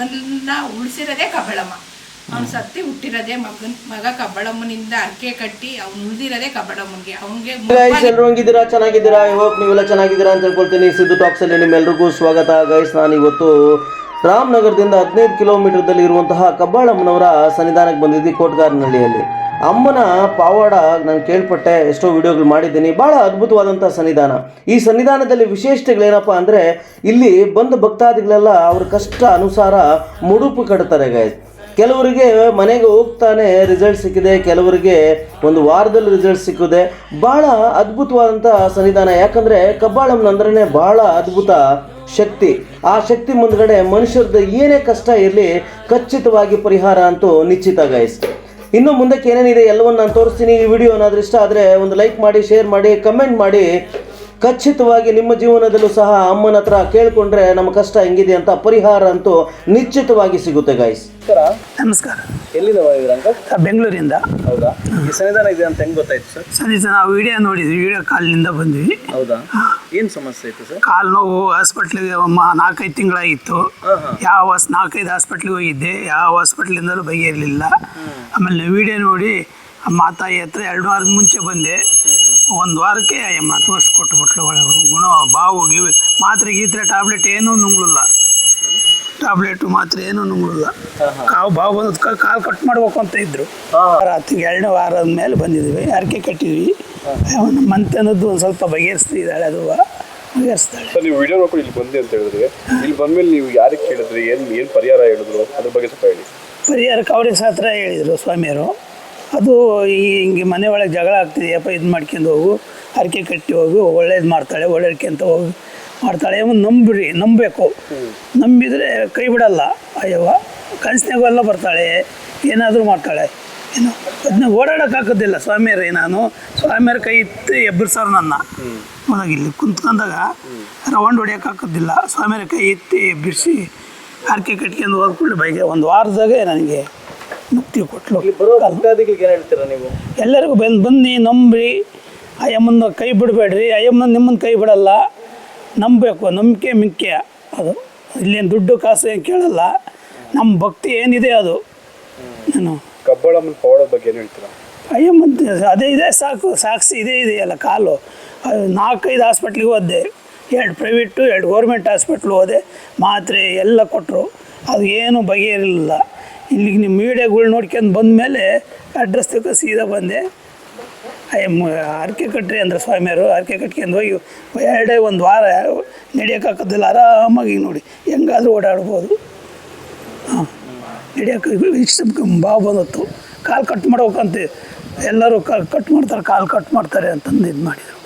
ಮಗನನ್ನ ಉಳಿಸಿರೋದೇ ಕಬ್ಬಳಮ್ಮ ಅವ್ನು ಸತ್ತಿ ಹುಟ್ಟಿರೋದೇ ಮಗನ್ ಮಗ ಕಬ್ಬಳಮ್ಮನಿಂದ ಅರ್ಕೆ ಕಟ್ಟಿ ಅವ್ನು ಉಳಿದಿರೋದೇ ಕಬ್ಬಳಮ್ಮನಿಗೆ ಅವ್ನಿಗೆ ಗೈಸ್ ಎಲ್ಲರೂ ಹಂಗಿದ್ದೀರಾ? ಚೆನ್ನಾಗಿದ್ದೀರಾ? ಹೋಪ್ ನೀವೆಲ್ಲ ಚೆನ್ನಾಗಿದ್ದೀರಾ ಅಂತ ಹೇಳ್ಕೊಳ್ತೀನಿ. ಸಿದ್ದು ಟಾಕ್ಸ್ ಅಲ್ಲಿ ನಿಮ್ಮೆಲ್ಲರಿಗೂ ಸ್ವಾಗತ. ಗೈಸ್ ನಾನು ಇವತ್ತು ರಾಮನಗರದಿಂದ ಹದಿನೈದು ಕಿಲೋಮೀಟರ್ದಲ್ಲಿ ಇರುವಂತಹ ಕಬ್ಬಾಳಮ್ಮನವರ ಸನ್ನಿಧಾನಕ್ಕೆ ಬಂದಿದ್ದೆ ಕೋಟ್ಗಾರನಹಳ್ಳಿಯಲ್ಲಿ. ಅಮ್ಮನ ಪಾವಾಡ ನಾನು ಕೇಳ್ಪಟ್ಟೆ, ಎಷ್ಟೋ ವಿಡಿಯೋಗಳು ಮಾಡಿದ್ದೀನಿ. ಬಹಳ ಅದ್ಭುತವಾದಂಥ ಸನ್ನಿಧಾನ. ಈ ಸನ್ನಿಧಾನದಲ್ಲಿ ವಿಶೇಷತೆಗಳೇನಪ್ಪ ಅಂದರೆ, ಇಲ್ಲಿ ಬಂದ ಭಕ್ತಾದಿಗಳೆಲ್ಲ ಅವ್ರ ಕಷ್ಟ ಅನುಸಾರ ಮುಡುಪು ಕಟ್ತಾರೆ ಗಾಯಸ್ ಕೆಲವರಿಗೆ ಮನೆಗೆ ಹೋಗ್ತಾನೆ ರಿಸಲ್ಟ್ ಸಿಕ್ಕಿದೆ, ಕೆಲವರಿಗೆ ಒಂದು ವಾರದಲ್ಲಿ ರಿಸಲ್ಟ್ ಸಿಕ್ಕಿದೆ. ಬಹಳ ಅದ್ಭುತವಾದಂಥ ಸನ್ನಿಧಾನ. ಯಾಕಂದರೆ ಕಬ್ಬಾಳಮ್ಮನಂದ್ರೇ ಬಹಳ ಅದ್ಭುತ ಶಕ್ತಿ. ಆ ಶಕ್ತಿ ಮುಂದ್ಗಡೆ ಮನುಷ್ಯರದ್ದು ಏನೇ ಕಷ್ಟ ಇರಲಿ, ಖಚಿತವಾಗಿ ಪರಿಹಾರ ಅಂತೂ ನಿಶ್ಚಿತ ಗೈಸ್ ಇನ್ನು ಮುಂದಕ್ಕೆ ಏನೇನಿದೆ ಎಲ್ಲವನ್ನು ನಾನು ತೋರಿಸ್ತೀನಿ ಈ ವಿಡಿಯೋ ಏನಾದರೂ ಇಷ್ಟ ಆದರೆ ಒಂದು ಲೈಕ್ ಮಾಡಿ ಶೇರ್ ಮಾಡಿ ಕಮೆಂಟ್ ಮಾಡಿ. ಖಚಿತವಾಗಿ ನಿಮ್ಮ ಜೀವನದಲ್ಲೂ ಸಹ ಅಮ್ಮನ ಹತ್ರ ಕೇಳಿಕೊಂಡ್ರೆ ನಮ್ಮ ಕಷ್ಟ ಹೆಂಗಿದೆ ಅಂತ ಪರಿಹಾರ ಅಂತೂ ನಿಶ್ಚಿತವಾಗಿ ಸಿಗುತ್ತೆ ಗಾಯ್ಸ್ ನಮಸ್ಕಾರ. ಎಲ್ಲಿಂದ ಅಂಕಲ್ ಬೆಂಗಳೂರಿಂದ. ಹೌದಾ? ಈ ಸನ್ನಿಧಾನ ಇದೆ ಅಂತ ಹೆಂಗ್ ಗೊತ್ತಾಯ್ತು ಸರ್? ಸರಿ ಸರ್ ನಾವು ವಿಡಿಯೋ ನೋಡಿದ್ವಿ ವಿಡಿಯೋ ಕಾಲಿನಿಂದ ಬಂದ್ವಿ. ಹೌದಾ? ಏನು ಸಮಸ್ಯೆ ಇತ್ತು ಸರ್? ಕಾಲು ನೋವು ಹಾಸ್ಪಿಟ್ಲಿಗೆ ನಾಲ್ಕೈದು ತಿಂಗಳಾಗಿತ್ತು. ಯಾವ ನಾಲ್ಕೈದು ಹಾಸ್ಪಿಟ್ಲಿಗೆ ಹೋಗಿದ್ದೆ ಯಾವ ಹಾಸ್ಪಿಟ್ಲಿಂದಲೂ ಬಗೆಯಿರಲಿಲ್ಲ ಆಮೇಲೆ ವಿಡಿಯೋ ನೋಡಿ ಆ ಮಾತಾಯಿ ಹತ್ರ ಎರಡು ವಾರದ ಮುಂಚೆ ಬಂದೆ. ಒಂದು ವಾರಕ್ಕೆ ಅಯ್ಯಮ್ಮ ತೋರಿಸ್ಕೊಟ್ಬಿಟ್ಲು ಒಳ್ಳೆ ಗುಣ ಬಾವು ಗಿವಿ ಮಾತ್ರೆ ಗೀತ್ರೆ ಟ್ಯಾಬ್ಲೆಟ್ ಏನೂ ನುಂಗ್ಲಿಲ್ಲ. ಟ್ಯಾಬ್ಲೆಟು ಮಾತ್ರೆ ಏನೂ ನುಂಗ್ಲಿಲ್ಲ. ಕಾವು ಬಾವು ಬಂದ ಕಾಲು ಕಟ್ ಮಾಡ್ಬೇಕು ಅಂತ ಇದ್ದರು ರಾತ್ರಿ ಎರಡನೇ ವಾರದ ಮೇಲೆ ಬಂದಿದ್ವಿ. ಅರಕೆ ಕಟ್ಟಿದ್ವಿ. ಅವನು ಮಂತನದ್ದು ಒಂದು ಸ್ವಲ್ಪ ಬಗೆಹರಿಸ್ತಿದ್ದಾಳೆ ಅದು ಬಗೆಹರಿಸ್ತಾಳೆ. ನೀವು ವಿಡಿಯೋ ನೋಡ್ಕೊಂಡು ಇಲ್ಲಿ ಬಂದೆ ಅಂತ ಹೇಳಿದ್ರಿ. ಇಲ್ಲಿ ಬಂದ್ಮೇಲೆ ನೀವು ಯಾರಿಗೆ ಕೇಳಿದ್ರಿ? ಏನು ಏನು ಪರಿಹಾರ ಹೇಳಿದ್ರು? ಅದ್ರ ಬಗ್ಗೆ ಸ್ವಲ್ಪ ಹೇಳಿ. ಪರಿಹಾರಕ್ಕೆ ಅವ್ರಿಗೆ ಹತ್ರ ಹೇಳಿದರು ಸ್ವಾಮಿಯರು ಅದು ಈ ಹಿಂಗೆ ಮನೆ ಒಳಗೆ ಜಗಳ ಆಗ್ತಿದೆಯಪ್ಪ ಇದು ಮಾಡ್ಕೊಂಡು ಹೋಗು, ಹರಕೆ ಕಟ್ಟಿ ಹೋಗು, ಒಳ್ಳೇದು ಮಾಡ್ತಾಳೆ ಒಳ್ಳೆ ಅಂತ ಹೋಗಿ, ಮಾಡ್ತಾಳೆ. ಒಂದು ನಂಬ್ರಿ, ನಂಬಬೇಕು. ನಂಬಿದರೆ ಕೈ ಬಿಡಲ್ಲ. ಅಯ್ಯವ್ವ ಕನಸಿನಾಗೆಲ್ಲ ಬರ್ತಾಳೆ, ಏನಾದರೂ ಮಾಡ್ತಾಳೆ. ಏನು ಅದನ್ನ ಓಡಾಡೋಕ್ಕಾಗೋದಿಲ್ಲ ಸ್ವಾಮಿಯರೇ ನಾನು. ಸ್ವಾಮಿಯರ ಕೈ ಇತ್ತು ಎಬ್ಬರಿಸಾರ ನನ್ನ. ಹೋದಾಗ ಇಲ್ಲಿ ಕುಂತ್ಕೊಂಡಾಗ ರೌಂಡ್ ಹೊಡಿಯೋಕ್ಕಾಗೋದಿಲ್ಲ ಸ್ವಾಮಿಯರ ಕೈ ಇತ್ತು ಎಬ್ಬಿಸಿ ಹರಕೆ ಕಟ್ಕೊಂಡು ಹೋದ್ಕೊಂಡು ಬೈಗೆ. ಒಂದು ವಾರದಾಗೆ ನನಗೆ ಮುಕ್ತಿ ಕೊಟ್ಲು. ಎಲ್ಲರಿಗೂ ಬಂದು ಬನ್ನಿ ನಂಬ್ರಿ. ಅಯ್ಯಮ್ಮನ ಕೈ ಬಿಡಬೇಡ್ರಿ. ಅಯ್ಯಮ್ಮನ ನಿಮ್ಮನ್ನ ಕೈ ಬಿಡಲ್ಲ. ನಂಬಬೇಕು ನಂಬಿಕೆ ಮಿಕ್ಕೆ ಅದು ಇಲ್ಲೇನು ದುಡ್ಡು ಕಾಸು ಏನು ಕೇಳಲ್ಲ. ನಮ್ಮ ಭಕ್ತಿ ಏನಿದೆ ಅದು. ನಾನು ಕಬ್ಬಳಮ್ಮನ ಪವಾಡ ಬಗ್ಗೆ ಏನು ಹೇಳ್ತೀರಾ? ಅಯ್ಯಮ್ಮನ ಅದೇ ಇದೆ ಸಾಕು ಸಾಕ್ಷಿ ಇದೇ ಇದೆಯಲ್ಲ ಕಾಲು. ಅದು ನಾಲ್ಕೈದು ಹಾಸ್ಪಿಟ್ಲಿಗೆ ಹೋದೆ. ಎರಡು ಪ್ರೈವೇಟು ಎರಡು ಗೌರ್ಮೆಂಟ್ ಹಾಸ್ಪಿಟ್ಲು ಹೋದೆ. ಮಾತ್ರೆ ಎಲ್ಲ ಕೊಟ್ಟರು ಅದು ಏನು ಬಗೆಯಿರಲಿಲ್ಲ ಇಲ್ಲಿಗೆ ನಿಮ್ಮ ಮೀಡಿಯಾಗಳು ನೋಡ್ಕೊಂಡು ಬಂದಮೇಲೆ ಅಡ್ರೆಸ್ ತಕ್ಕ ಸೀದಾ ಬಂದೆ. ಐಮ್ ಆರ್ ಕೆ ಕಟ್ಟ್ರಿ ಅಂದ್ರೆ ಸ್ವಾಮಿಯವರು. ಆರ್ಕೆ ಕಟ್ಕೊಂಡು ಹೋಗಿ ಎರಡೇ ಒಂದು ವಾರ ನಡೆಯೋಕ್ಕಾಗೋದಿಲ್ಲ ಆರಾಮಾಗಿ ನೋಡಿ, ಹೆಂಗಾದ್ರೂ ಓಡಾಡ್ಬೋದು. ಹಾಂ, ನಡೆಯೋಕೆ ಇಷ್ಟು ಬಾವು ಬಂದತ್ತು. ಕಾಲು ಕಟ್ ಮಾಡ್ಬೇಕಂತ ಎಲ್ಲರೂ ಕಟ್ ಮಾಡ್ತಾರೆ, ಕಾಲು ಕಟ್ ಮಾಡ್ತಾರೆ ಅಂತಂದು ಇದು ಮಾಡಿದರು.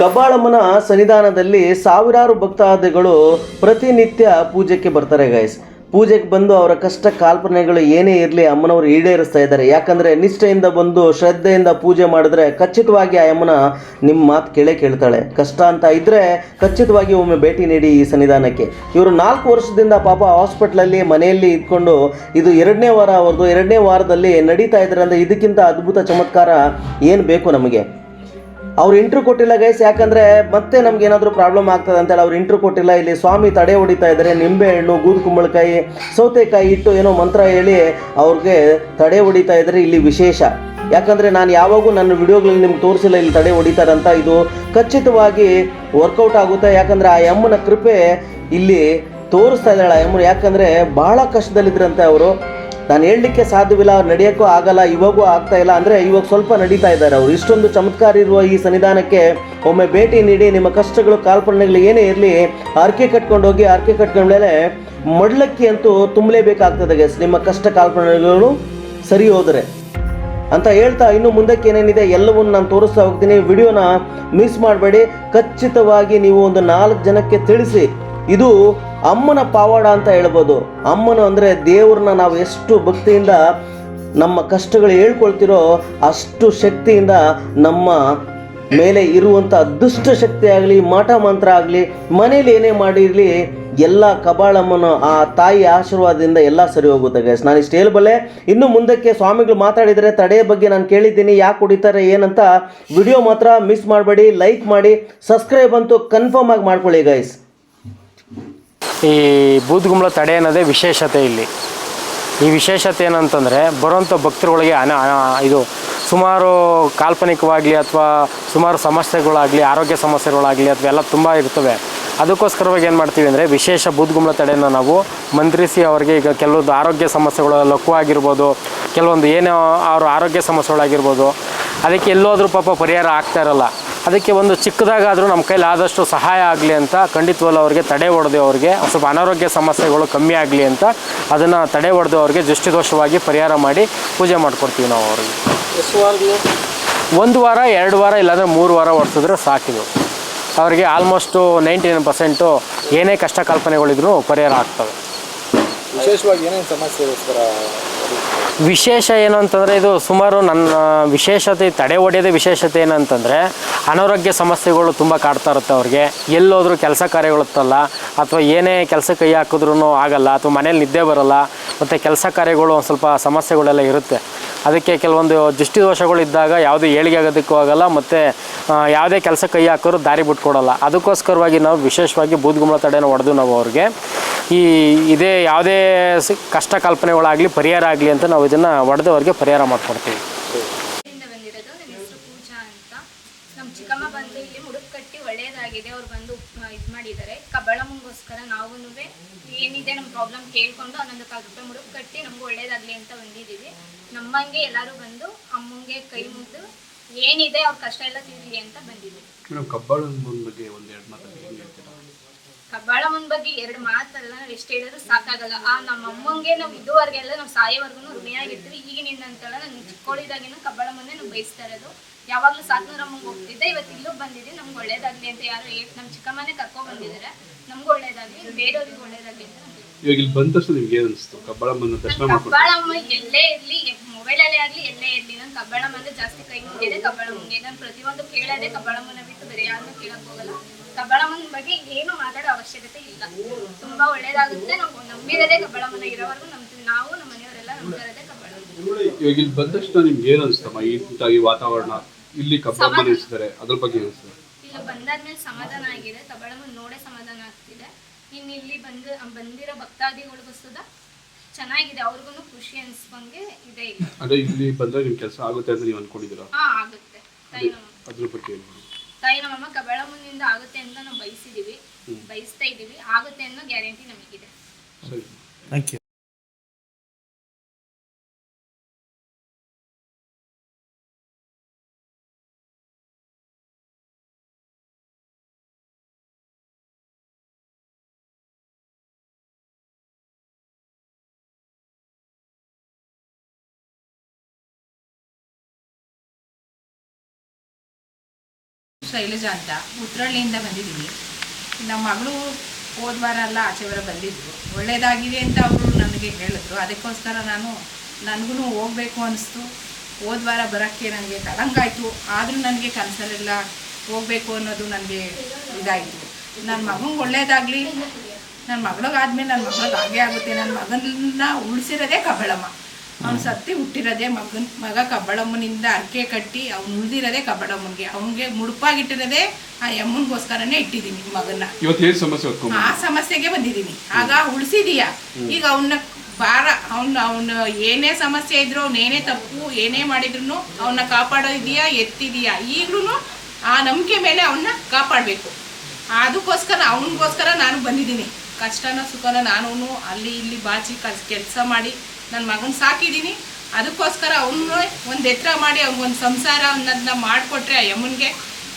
ಕಬ್ಬಾಳಮ್ಮನ ಸನ್ನಿಧಾನದಲ್ಲಿ ಸಾವಿರಾರು ಭಕ್ತಾದಿಗಳು ಪ್ರತಿನಿತ್ಯ ಪೂಜೆಗೆ ಬರ್ತಾರೆ ಗೈಸ್ ಪೂಜೆಗೆ ಬಂದು ಅವರ ಕಷ್ಟ ಕಾಲ್ಪನೆಗಳು ಏನೇ ಇರಲಿ ಅಮ್ಮನವರು ಈಡೇರಿಸ್ತಾ ಇದ್ದಾರೆ. ಯಾಕಂದರೆ ನಿಷ್ಠೆಯಿಂದ ಬಂದು ಶ್ರದ್ಧೆಯಿಂದ ಪೂಜೆ ಮಾಡಿದ್ರೆ ಖಚಿತವಾಗಿ ಆ ಅಮ್ಮನ ನಿಮ್ಮ ಮಾತು ಕೇಳೇ ಕೇಳ್ತಾಳೆ. ಕಷ್ಟ ಅಂತ ಇದ್ದರೆ ಖಚಿತವಾಗಿ ಒಮ್ಮೆ ಭೇಟಿ ನೀಡಿ ಈ ಸನ್ನಿಧಾನಕ್ಕೆ. ಇವರು ನಾಲ್ಕು ವರ್ಷದಿಂದ ಪಾಪ ಹಾಸ್ಪಿಟ್ಲಲ್ಲಿ ಮನೆಯಲ್ಲಿ ಇದ್ಕೊಂಡು ಇದು ಎರಡನೇ ವಾರ ಅವ್ರದ್ದು. ಎರಡನೇ ವಾರದಲ್ಲಿ ನಡೀತಾ ಇದ್ದಾರೆ ಅಂದರೆ ಇದಕ್ಕಿಂತ ಅದ್ಭುತ ಚಮತ್ಕಾರ ಏನು ಬೇಕು ನಮಗೆ? ಅವ್ರು ಇಂಟ್ರೂ ಕೊಟ್ಟಿಲ್ಲ ಗೈಸ್ ಯಾಕಂದ್ರೆ ಮತ್ತೆ ನಮ್ಗೆ ಏನಾದರೂ ಪ್ರಾಬ್ಲಮ್ ಆಗ್ತದೆ ಅಂತೇಳಿ ಅವ್ರು ಇಂಟ್ರೂ ಕೊಟ್ಟಿಲ್ಲ. ಇಲ್ಲಿ ಸ್ವಾಮಿ ತಡೆ ಹೊಡಿತಾ ಇದ್ದಾರೆ. ನಿಂಬೆ ಹಣ್ಣು, ಗೂದು ಕುಂಬಳಕಾಯಿ, ಸೌತೆಕಾಯಿ ಇಟ್ಟು ಏನೋ ಮಂತ್ರ ಹೇಳಿ ಅವ್ರಿಗೆ ತಡೆ ಹೊಡಿತಾ ಇದ್ದಾರೆ. ಇಲ್ಲಿ ವಿಶೇಷ. ಯಾಕಂದ್ರೆ ನಾನು ಯಾವಾಗೂ ನನ್ನ ವಿಡಿಯೋಗಳಲ್ಲಿ ನಿಮ್ಗೆ ತೋರಿಸಿಲ್ಲ ಇಲ್ಲಿ ತಡೆ ಹೊಡಿತಾರಂತ ಇದು ಖಚಿತವಾಗಿ ವರ್ಕೌಟ್ ಆಗುತ್ತೆ. ಯಾಕಂದ್ರೆ ಆ ಅಮ್ಮನ ಕೃಪೆ ಇಲ್ಲಿ ತೋರಿಸ್ತಾ ಇದ್ದಾಳೆ ಆ ಅಮ್ಮನ ಯಾಕಂದ್ರೆ ಬಹಳ ಕಷ್ಟದಲ್ಲಿದ್ರಂತೆ ಅವರು. ನಾನು ಹೇಳಲಿಕ್ಕೆ ಸಾಧ್ಯವಿಲ್ಲ, ಅವ್ರು ನಡೆಯೋಕ್ಕೂ ಆಗಲ್ಲ, ಇವಾಗೂ ಆಗ್ತಾ ಇಲ್ಲ ಅಂದರೆ ಇವಾಗ ಸ್ವಲ್ಪ ನಡೀತಾ ಇದ್ದಾರೆ ಅವರು. ಇಷ್ಟೊಂದು ಚಮತ್ಕಾರ ಇರುವ ಈ ಸನ್ನಿಧಾನಕ್ಕೆ ಒಮ್ಮೆ ಭೇಟಿ ನೀಡಿ, ನಿಮ್ಮ ಕಷ್ಟಗಳು, ಕಾಲ್ಪನೆಗಳು ಏನೇ ಇರಲಿ, ಆರ್ಕೆ ಕಟ್ಕೊಂಡು ಹೋಗಿ, ಆರ್ಕೆ ಕಟ್ಕೊಂಡ್ಮೇಲೆ ಮಡ್ಲಕ್ಕಿ ಅಂತೂ ತುಂಬಲೇಬೇಕಾಗ್ತದೆ ಗೆಸ್ ನಿಮ್ಮ ಕಷ್ಟ ಕಾಲ್ಪನೆಗಳು ಸರಿ ಹೋದರೆ. ಅಂತ ಹೇಳ್ತಾ ಇನ್ನು ಮುಂದಕ್ಕೆ ಏನೇನಿದೆ ಎಲ್ಲವನ್ನು ನಾನು ತೋರಿಸ್ತಾ ಹೋಗ್ತೀನಿ. ವಿಡಿಯೋನ ಮಿಸ್ ಮಾಡಬೇಡಿ. ಖಚಿತವಾಗಿ ನೀವು ಒಂದು ನಾಲ್ಕು ಜನಕ್ಕೆ ತಿಳಿಸಿ ಇದು ಅಮ್ಮನ ಪಾವಾಡ ಅಂತ ಹೇಳ್ಬೋದು. ಅಮ್ಮನ ಅಂದರೆ ದೇವ್ರನ್ನ ನಾವು ಎಷ್ಟು ಭಕ್ತಿಯಿಂದ ನಮ್ಮ ಕಷ್ಟಗಳು ಹೇಳ್ಕೊಳ್ತಿರೋ ಅಷ್ಟು ಶಕ್ತಿಯಿಂದ ನಮ್ಮ ಮೇಲೆ ಇರುವಂಥ ದುಷ್ಟ ಶಕ್ತಿ ಆಗಲಿ, ಮಾಟ ಮಂತ್ರ ಆಗಲಿ, ಮನೇಲಿ ಏನೇ ಮಾಡಿರಲಿ, ಎಲ್ಲ ಕಬಾಳಮ್ಮನ ಆ ತಾಯಿ ಆಶೀರ್ವಾದದಿಂದ ಎಲ್ಲ ಸರಿ ಹೋಗುತ್ತೆ ಗೈಸ್ ನಾನು ಇಷ್ಟು ಹೇಳಬಲ್ಲೆ, ಇನ್ನು ಮುಂದಕ್ಕೆ ಸ್ವಾಮಿಗಳು ಮಾತಾಡಿದರೆ ತಡೆಯ ಬಗ್ಗೆ ನಾನು ಕೇಳಿದ್ದೀನಿ, ಯಾಕೆ ಹೊಡಿತಾರೆ ಏನಂತ ವಿಡಿಯೋ ಮಾತ್ರ ಮಿಸ್ ಮಾಡಬೇಡಿ ಲೈಕ್ ಮಾಡಿ ಸಬ್ಸ್ಕ್ರೈಬ್ ಅಂತೂ ಕನ್ಫರ್ಮ್ ಆಗಿ ಮಾಡ್ಕೊಳ್ಳಿ ಗೈಸ್ ಈ ಬೂದ್ಗುಂಬಳ ತಡೆ ಅನ್ನೋದೇ ವಿಶೇಷತೆ ಇಲ್ಲಿ. ಈ ವಿಶೇಷತೆ ಏನಂತಂದರೆ, ಬರುವಂಥ ಭಕ್ತರುಗಳಿಗೆ ಅನ ಇದು ಸುಮಾರು ಕಾಲ್ಪನಿಕವಾಗಲಿ ಅಥವಾ ಸುಮಾರು ಸಮಸ್ಯೆಗಳಾಗಲಿ, ಆರೋಗ್ಯ ಸಮಸ್ಯೆಗಳಾಗಲಿ ಅಥವಾ ಎಲ್ಲ ತುಂಬ ಇರ್ತವೆ. ಅದಕ್ಕೋಸ್ಕರವಾಗಿ ಏನು ಮಾಡ್ತೀವಿ ಅಂದರೆ, ವಿಶೇಷ ಬೂದ್ಗುಂಬಳ ತಡೆಯನ್ನು ನಾವು ಮಂತ್ರಿಸಿ ಅವರಿಗೆ ಈಗ ಕೆಲವೊಂದು ಆರೋಗ್ಯ ಸಮಸ್ಯೆಗಳು ಲಕ್ಕು ಆಗಿರ್ಬೋದು ಕೆಲವೊಂದು ಏನೋ ಅವ್ರ ಆರೋಗ್ಯ ಸಮಸ್ಯೆಗಳಾಗಿರ್ಬೋದು, ಅದಕ್ಕೆ ಎಲ್ಲೋದ್ರೂ ಪಾಪ ಪರಿಹಾರ ಆಗ್ತಾ ಇರಲ್ಲ. ಅದಕ್ಕೆ ಒಂದು ಚಿಕ್ಕದಾಗಾದರೂ ನಮ್ಮ ಕೈಲಿ ಆದಷ್ಟು ಸಹಾಯ ಆಗಲಿ ಅಂತ ಖಂಡಿತವಲ್ಲ ಅವ್ರಿಗೆ ತಡೆ ಹೊಡೆದು ಅವ್ರಿಗೆ ಸ್ವಲ್ಪ ಅನಾರೋಗ್ಯ ಸಮಸ್ಯೆಗಳು ಕಮ್ಮಿ ಆಗಲಿ ಅಂತ ಅದನ್ನು ತಡೆ ಹೊಡೆದು ಅವ್ರಿಗೆ ದೃಷ್ಟಿದೋಷವಾಗಿ ಪರಿಹಾರ ಮಾಡಿ ಪೂಜೆ ಮಾಡಿಕೊಡ್ತೀವಿ ನಾವು ಅವ್ರಿಗೆ. ಒಂದು ವಾರ ಎರಡು ವಾರ ಇಲ್ಲಾಂದರೆ ಮೂರು ವಾರ ಹೊಡ್ಸಿದ್ರೆ ಸಾಕಿದು ಅವರಿಗೆ ಆಲ್ಮೋಸ್ಟು ನೈಂಟಿ ನೈನ್ ಪರ್ಸೆಂಟು ಏನೇ ಕಷ್ಟ ಕಲ್ಪನೆಗಳಿದ್ರೂ ಪರಿಹಾರ ಆಗ್ತವೆ. ವಿಶೇಷವಾಗಿ ಏನೇನು ಸಮಸ್ಯೆ ವಿಶೇಷ ಏನು ಅಂತಂದರೆ ಇದು ಸುಮಾರು ನನ್ನ ವಿಶೇಷತೆ, ತಡೆ ಹೊಡೆಯೋದೇ ವಿಶೇಷತೆ ಏನಂತಂದರೆ ಅನಾರೋಗ್ಯ ಸಮಸ್ಯೆಗಳು ತುಂಬ ಕಾಡ್ತಾ ಇರುತ್ತೆ ಅವ್ರಿಗೆ. ಎಲ್ಲೋದ್ರೂ ಕೆಲಸ ಕಾರ್ಯಗಳತ್ತಲ್ಲ, ಅಥವಾ ಏನೇ ಕೆಲಸ ಕೈ ಹಾಕಿದ್ರೂ ಆಗಲ್ಲ, ಅಥವಾ ಮನೇಲಿ ನಿದ್ದೆ ಬರಲ್ಲ, ಮತ್ತು ಕೆಲಸ ಕಾರ್ಯಗಳು ಒಂದು ಸ್ವಲ್ಪ ಸಮಸ್ಯೆಗಳೆಲ್ಲ ಇರುತ್ತೆ. ಅದಕ್ಕೆ ಕೆಲವೊಂದು ದೃಷ್ಟಿದೋಷಗಳು ಇದ್ದಾಗ ಯಾವುದೇ ಏಳಿಗೆ ಆಗೋದಕ್ಕೂ ಆಗಲ್ಲ, ಮತ್ತು ಯಾವುದೇ ಕೆಲಸ ಕೈ ಹಾಕಿದ್ರು ದಾರಿ ಬಿಟ್ಕೊಡಲ್ಲ. ಅದಕ್ಕೋಸ್ಕರವಾಗಿ ನಾವು ವಿಶೇಷವಾಗಿ ಬೂದ್ಗುಂಬಳ ತಡೆನ ಹೊಡೆದು ನಾವು ಅವ್ರಿಗೆ ಈ ಇದೇ ಯಾವುದೇ ಕಷ್ಟ ಕಲ್ಪನೆಗಳಾಗಲಿ ಪರಿಹಾರ ಆಗಲಿ ಅಂತ ನಾವು ಇದನ್ನು ಒಡೆದವರಿಗೆ ಅವ್ರಿಗೆ ಪರಿಹಾರ ಮಾಡಿಕೊಡ್ತೀವಿ. ನಮ್ಮ ಚಿಕ್ಕಮ್ಮ ಬಂದು ಇಲ್ಲಿ ಮುಡುಕಟ್ಟಿ ಒಳ್ಳೇದಾಗಿದೆ. ಅವ್ರು ಬಂದು ಇದು ಮಾಡಿದ್ದಾರೆ. ಕಬ್ಬಳಮ್ಮಂಗೋಸ್ಕರ ನಾವು ಏನಿದೆ ನಮ್ಮ ಪ್ರಾಬ್ಲಮ್ ಕೇಳ್ಕೊಂಡು ಹನ್ನೊಂದು ಕಾಲು ರೂಪಾಯಿ ಮುಡುಕು ಕಟ್ಟಿ ನಮ್ಗೆ ಒಳ್ಳೇದಾಗ್ಲಿ ಅಂತ ಬಂದಿದ್ದೀವಿ. ನಮ್ಮಂಗೆ ಎಲ್ಲರೂ ಬಂದು ಅಮ್ಮಂಗೆ ಕೈ ಮುಗಿದು ಏನಿದೆ ಅವ್ರ ಕಷ್ಟ ಎಲ್ಲ ತೀರ್ಲಿ ಅಂತ ಬಂದಿದ್ದೀವಿ. ಮೇಡಮ್ ಕಬ್ಬಾಳದ ಬಗ್ಗೆ ಒಂದು ಎರಡು ಮಾತಾಡಿ. ಹೇಳ್ತೀರಾ ಬಗ್ಗೆ ಎರಡು ಮಾತಲ್ಲ ನಾವು ಎಷ್ಟು ಹೇಳಿದ್ರು ಸಾಕಾಗಲ್ಲ. ಆ ನಮ್ಮ ಅಮ್ಮಂಗೆ ನಾವು ಇದುವರೆಗೆಲ್ಲ ನಾವು ಸಾಯೋವರೆಗೂ ಋಣಿಯಾಗಿರ್ತೀವಿ ಈಗಿನಿಂದ ಅಂತಲ್ಲ ನಾನು ಚಿಕ್ಕೋಳಿದಾಗಿನ ಕಬ್ಬಾಳಮ್ಮನ್ನೇ ನಾವು ಬಯಸ್ತಾ ಇರೋದು. ಯಾವಾಗಲೂ ಸಾತ್ನೂರಮ್ಮಂಗೆ ಹೋಗ್ತಿದ್ದೆ ಇವತ್ತು ಇಲ್ಲೂ ಬಂದಿದೆ ನಮ್ಗೆ ಒಳ್ಳೇದಾಗ್ಲಿ ಅಂತ ಯಾರು ಹೇಳಿ ನಮ್ಮ ಚಿಕ್ಕಮ್ಮನೇ ಕರ್ಕೊ ಬಂದಿದ್ದಾರೆ ನಮ್ಗೆ ಒಳ್ಳೇದಾಗ್ಲಿ ಬೇರೆಯವ್ರಿಗೆ ಒಳ್ಳೇದಾಗ್ಲಿ ಅಂತ ಇವಾಗ ಇಲ್ಲಿ ಬಂದ ತಕ್ಷಣ ನಿಮ್ಗೆ ಏನು ಅನಿಸ್ತು? ಕಬ್ಬಾಳಮ್ಮನ ದರ್ಶನ ಕಬ್ಬಾಳಮ್ಮ ಎಲ್ಲೇ ಇರ್ಲಿ ಮೊಬೈಲಲ್ಲೇ ಆಗ್ಲಿ ಎಲ್ಲೇ ಇರ್ಲಿ. ನಾನು ಕಬ್ಬಾಳಮ್ಮ ಅಂದ್ರೆ ಜಾಸ್ತಿ ಕೈ ಮುಗಿದೆ ಕಬ್ಬಾಳಮ್ಮಂಗೆ ನಾನು ಪ್ರತಿಯೊಂದು ಕೇಳೋದೇ ಕಬ್ಬಾಳಮ್ಮನ ಬಿಟ್ಟು ಬೇರೆ ಯಾರನ್ನೂ ಕೇಳಕ್ ಹೋಗಲ್ಲ. ಕಬ್ಬಾಳಮ್ಮನ ಬಗ್ಗೆ ಏನು ಮಾತಾಡೋ ಅವಶ್ಯಕತೆ ಇಲ್ಲ. ತುಂಬಾ ಒಳ್ಳೇದಾಗುತ್ತೆ. ನಾವು ನಂಬಿರೋದೇ ಕಬ್ಬಳಮ್ಮನ ಇರೋವರೆಗೂ ನಂಬ್ತೀವಿ ನಾವು ನಮ್ಮ ಮನೆಯವರೆಲ್ಲ ನಂಬಿರೋದೇ ಕಬ್ಬಾಳಮ್ಮ. ಇವಾಗ ಇಲ್ಲಿ ಬಂದ ತಕ್ಷಣ ನಿಮ್ಗೆ ಏನು ಅನ್ಸ್ತಮ್ಮ ಈ ಈ ವಾತಾವರಣ ಇಲ್ಲಿ ಕಬ್ಬಾಳಮ್ಮ ನಿಲ್ಸಿದ್ದಾರೆ ಅದ್ರ ಬಗ್ಗೆ ಅನಿಸ್ತದೆ ಇಲ್ಲಿ ಬಂದಾದ್ಮೇಲೆ ಸಮಾಧಾನ ಆಗಿದೆ. ಕಬ್ಬಳಮ್ಮನ ನೋಡೇ ಸಮಾಧಾನ ಆಗ್ತಿದೆ. ಇನ್ನು ಇಲ್ಲಿ ಬಂದು ಬಂದಿರೋ ಭಕ್ತಾದಿಗಳಿಗೂ ಸುದ ಚೆನ್ನಾಗಿದೆ. ಅವ್ರಿಗೂ ಖುಷಿ ಅನ್ಸ್ಕೊಂಗೆ ಇದೆ ಇಲ್ಲಿ. ಅದೇ ಇಲ್ಲಿ ಬಂದ್ರೆ ನಿಮ್ ಕೆಲಸ ಆಗುತ್ತೆ ಅಂತ ನೀವು ಅನ್ಕೊಂಡಿದ್ದೀರಾ? ಹಾ ಆಗುತ್ತೆ. ಅದ್ರ ಬಗ್ಗೆ ತಾಯಿ ನಮ್ಮಮ್ಮ ಮುಂದಿಂದ ಆಗುತ್ತೆ ಅಂತ ನಾವು ಬಯಸಿದೀವಿ. ಬಯಸ್ತಾ ಇದೀವಿ ಆಗುತ್ತೆ ಅನ್ನೋ ಗ್ಯಾರಂಟಿ ನಮಗಿದೆ. ಸರಿ. ಥ್ಯಾಂಕ್ ಯು ಶೈಲಜಾ ಅಂತ. ಉತ್ರಳ್ಳಿಯಿಂದ ಬಂದಿದ್ದೀನಿ. ನಮ್ಮ ಮಗಳು ಹೋದ ವಾರ ಎಲ್ಲ ಆಚೆ ಬರ ಬಂದಿದ್ದರು ಒಳ್ಳೇದಾಗಿದೆ ಅಂತ ಅವರು ನನಗೆ ಹೇಳಿದ್ರು. ಅದಕ್ಕೋಸ್ಕರ ನಾನು ನನಗೂ ಹೋಗಬೇಕು ಅನಿಸ್ತು. ಹೋದ ವಾರ ಬರೋಕ್ಕೆ ನನಗೆ ಕಳಂಗಾಯಿತು ಆದರೂ ನನಗೆ ಕನಸಲ್ಲೆಲ್ಲ ಹೋಗಬೇಕು ಅನ್ನೋದು ನನಗೆ ಇದಾಯಿತು. ನನ್ನ ಮಗಂಗೆ ಒಳ್ಳೆಯದಾಗಲಿ ನನ್ನ ಮಗಳಿಗಾದ್ಮೇಲೆ ನನ್ನ ಮಗಳಿಗೆ ಹಾಗೆ ಆಗುತ್ತೆ. ನನ್ನ ಮಗನನ್ನ ಉಳಿಸಿರೋದೇ ಕಬ್ಬಳಮ್ಮ ಅವ್ನು ಸತ್ತಿ ಹುಟ್ಟಿರೋದೇ ಮಗನ್. ಮಗ ಕಬ್ಬಳಮ್ಮನಿಂದ ಅರ್ಕೆ ಕಟ್ಟಿ ಅವ್ನು ಉಳಿದಿರೋದೇ ಕಬ್ಬಳಮ್ಮನಿಗೆ. ಅವನಿಗೆ ಮುಡುಪಾಗಿಟ್ಟಿರೋದೇ ಆ ಯಮ್ಮನ್ಗೋಸ್ಕರನೇ ಇಟ್ಟಿದ್ದೀನಿ ಮಗನ್ನ. ಆ ಸಮಸ್ಯೆಗೆ ಬಂದಿದ್ದೀನಿ. ಆಗ ಉಳಿಸಿದೀಯ. ಈಗ ಅವನ್ನ ಭಾರ ಅವ್ನ ಅವನ ಏನೇ ಸಮಸ್ಯೆ ಇದ್ರು ಅವನೇನೇ ಏನೇ ತಪ್ಪು ಏನೇ ಮಾಡಿದ್ರು ಅವನ್ನ ಕಾಪಾಡೋದಿದೆಯಾ ಎತ್ತಿದೀಯಾ. ಈಗ್ಲೂ ಆ ನಂಬಿಕೆ ಮೇಲೆ ಅವನ್ನ ಕಾಪಾಡಬೇಕು. ಅದಕ್ಕೋಸ್ಕರ ಅವನಿಗೋಸ್ಕರ ನಾನು ಬಂದಿದ್ದೀನಿ. ಕಷ್ಟನ ಸುಖನ ನಾನು ಅಲ್ಲಿ ಇಲ್ಲಿ ಬಾಚಿ ಕಲ್ ಕೆಲಸ ಮಾಡಿ ನನ್ನ ಮಗನ ಸಾಕಿದ್ದೀನಿ ಅದಕ್ಕೋಸ್ಕರ ಅವನು ಒಂದು ಎತ್ತರ ಮಾಡಿ ಅವ್ನಿಗೊಂದು ಸಂಸಾರ ಅನ್ನೋದನ್ನ ಮಾಡಿಕೊಟ್ರೆ ಆ ಯಮ್ಮನಿಗೆ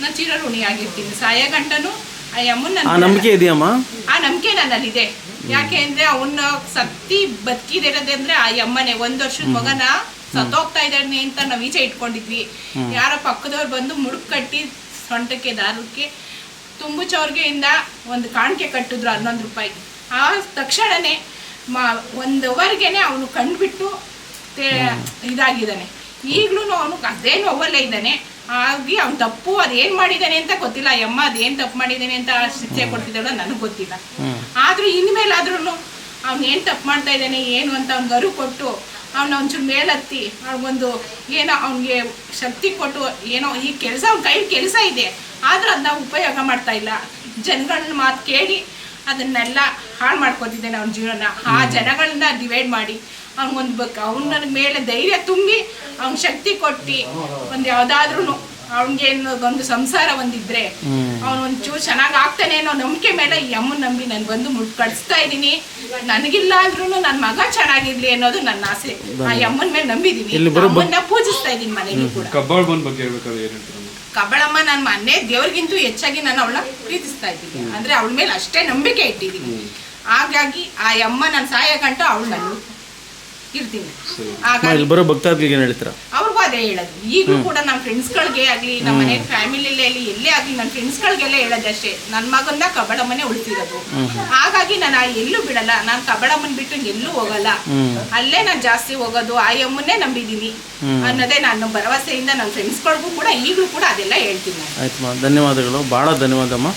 ನಾನು ಚಿರ ಋಣಿಯಾಗಿರ್ತೀನಿ ಸಾಯ ಗಂಟನು ಆ ಯಮ್ಮನ ಆ ನಂಬಿಕೆ ಇದೆಯಮ್ಮ? ಆ ನಂಬಿಕೆ ನನ್ನಲ್ಲಿದೆ. ಯಾಕೆ ಅಂದ್ರೆ ಅವನ್ನ ಸತ್ತಿ ಬದುಕಿದಿರೋದೆ ಅಂದ್ರೆ ಆ ಯಮ್ಮನೆ. ಒಂದ್ ವರ್ಷದ ಮಗನ ಸತ್ತೋಗ್ತಾ ಇದ್ದಾನೆ ಅಂತ ನಾವು ಈಚೆ ಇಟ್ಕೊಂಡಿದ್ವಿ. ಯಾರೋ ಪಕ್ಕದವ್ರು ಬಂದು ಮುಡುಕ್ ಕಟ್ಟಿ ಸೊಂಟಕ್ಕೆ ದಾರಕ್ಕೆ ತುಂಬು ಚೌರ್ಗೆಯಿಂದ ಒಂದು ಕಾಣಿಕೆ ಕಟ್ಟಿದ್ರು ಹನ್ನೊಂದು ರೂಪಾಯಿ. ಆ ತಕ್ಷಣನೇ ಮಾ ಒಂದು ಅವರ್ಗೆನೆ ಅವನು ಕಂಡುಬಿಟ್ಟು ಇದಾಗಿದ್ದಾನೆ. ಈಗಲೂ ಅವನು ಅದೇ ನೋವಲ್ಲೇ ಇದ್ದಾನೆ. ಆಗಿ ಅವ್ನು ತಪ್ಪು ಅದೇನು ಮಾಡಿದ್ದಾನೆ ಅಂತ ಗೊತ್ತಿಲ್ಲ. ಅಮ್ಮ ಯಮ್ಮ ಅದೇನ್ ತಪ್ಪು ಮಾಡಿದ್ದಾನೆ ಅಂತ ಶಿಕ್ಷೆ ಕೊಡ್ತಿದ್ದಾಳೋ ನನಗೆ ಗೊತ್ತಿಲ್ಲ. ಆದ್ರೂ ಇನ್ಮೇಲಾದ್ರೂ ಅವ್ನು ಏನ್ ತಪ್ಪು ಮಾಡ್ತಾ ಇದ್ದಾನೆ ಏನು ಅಂತ ಅವ್ನಿಗೆ ಗರು ಕೊಟ್ಟು ಅವ್ನ ಒಂಚೂರು ಮೇಲತ್ತಿ ಅವ್ನಿಗೊಂದು ಏನೋ ಅವನಿಗೆ ಶಕ್ತಿ ಕೊಟ್ಟು ಏನೋ ಈ ಕೆಲಸ ಅವ್ನ ಕೈ ಕೆಲಸ ಇದೆ. ಆದ್ರೂ ಅದನ್ನ ಉಪಯೋಗ ಮಾಡ್ತಾ ಇಲ್ಲ. ಜನಗಳನ್ನ ಮಾತು ಕೇಳಿ ಅದನ್ನೆಲ್ಲ ಹಾಳು ಮಾಡ್ಕೊತಿದ್ದಾನೆ ಅವ್ನ ಜೀವನ ಆ ಜನಗಳನ್ನ ಡಿವೈಡ್ ಮಾಡಿ ಅವ್ನಿಗೊಂದು ಬಕ್ ಅವನ ಮೇಲೆ ಧೈರ್ಯ ತುಂಬಿ ಅವ್ನ ಶಕ್ತಿ ಕೊಟ್ಟು ಒಂದು ಯಾವ್ದಾದ್ರೂ ಅವನಿಗೆ ಒಂದು ಸಂಸಾರ ಒಂದಿದ್ರೆ ಅವ್ನು ಒಂಚೂರು ಚೆನ್ನಾಗಿ ಆಗ್ತಾನೆ ಅನ್ನೋ ನಂಬಿಕೆ ಮೇಲೆ ಈ ಅಮ್ಮನ ನಂಬಿ ನಾನು ಬಂದು ಮುಟ್ ಕಳಿಸ್ತಾ ಇದ್ದೀನಿ. ನನಗಿಲ್ಲ ಆದ್ರೂ ನನ್ನ ಮಗ ಚೆನ್ನಾಗಿರ್ಲಿ ಅನ್ನೋದು ನನ್ನ ಆಸೆ. ಆ ಅಮ್ಮನ ಮೇಲೆ ನಂಬಿದೀನಿ ಅಮ್ಮನ್ನ ಪೂಜಿಸ್ತಾ ಇದ್ದೀನಿ ಮನೆಯಲ್ಲಿ ಕೂಡ. ಕಬ್ಬಾಳ್ ಬಂದ್ ಬಗ್ಗೆ ಹೇಳ್ಬೇಕಾದ್ರೆ ಏನ್ ನಾನು ಮನೆ ದೇವ್ರಿಗಿಂತೂ ಹೆಚ್ಚಾಗಿ ನಾನು ಅವಳನ್ನ ಪ್ರೀತಿಸ್ತಾ ಇದ್ದೀನಿ. ಅಂದ್ರೆ ಅವಳ ಮೇಲೆ ಅಷ್ಟೇ ನಂಬಿಕೆ ಇಟ್ಟಿದ್ದೀನಿ. ಹಾಗಾಗಿ ಆ ಅಮ್ಮ ನಾನು ಸಾಯಕಂಟು ಅವಳು ನಾನು ಇರ್ತೀನಿ. ಇಲ್ಲಿ ಬರೋ ಭಕ್ತಾದಿಗಳಿಗೆ ಏನು ಹೇಳ್ತೀರಾ? ಅವ್ರಿಗೂ ಅದೇ ಹೇಳೋದು. ಈಗಲೂ ಕೂಡ ನಮ್ಮ ಫ್ರೆಂಡ್ಸ್ಗಳಿಗೆ ಆಗಲಿ ನಮ್ಮ ಮನೆ ಫ್ಯಾಮಿಲಿಯಲ್ಲಿ ಎಲ್ಲೇ ಆಗಲಿ ನನ್ನ ಫ್ರೆಂಡ್ಸ್ಗಳಿಗೆಲ್ಲ ಹೇಳೋದಷ್ಟೇ. ನನ್ನ ಮಗಂದ ಕಬಡಮ್ಮನೆ ಉಳಿಸಿರೋದು. ಹಾಗಾಗಿ ನಾನು ಆ ಎಲ್ಲೂ ಬಿಡಲ್ಲ. ನಾನು ಕಬಡಮ್ಮನ ಬಿಟ್ಟು ಎಲ್ಲೂ ಹೋಗಲ್ಲ. ಅಲ್ಲೇ ನಾನು ಜಾಸ್ತಿ ಹೋಗೋದು ಆ ಅಮ್ಮನ್ನೇ ನಂಬಿದ್ದೀನಿ ಅನ್ನೋದೇ ನಾನು ಭರವಸೆಯಿಂದ ನನ್ನ ಫ್ರೆಂಡ್ಸ್ಗಳಿಗೂ ಕೂಡ ಈಗಲೂ ಕೂಡ ಅದೆಲ್ಲ ಹೇಳ್ತೀನಿ. ಆಯ್ತಮ್ಮ ಧನ್ಯವಾದಗಳು. ಭಾಳ ಧನ್ಯವಾದಮ್ಮ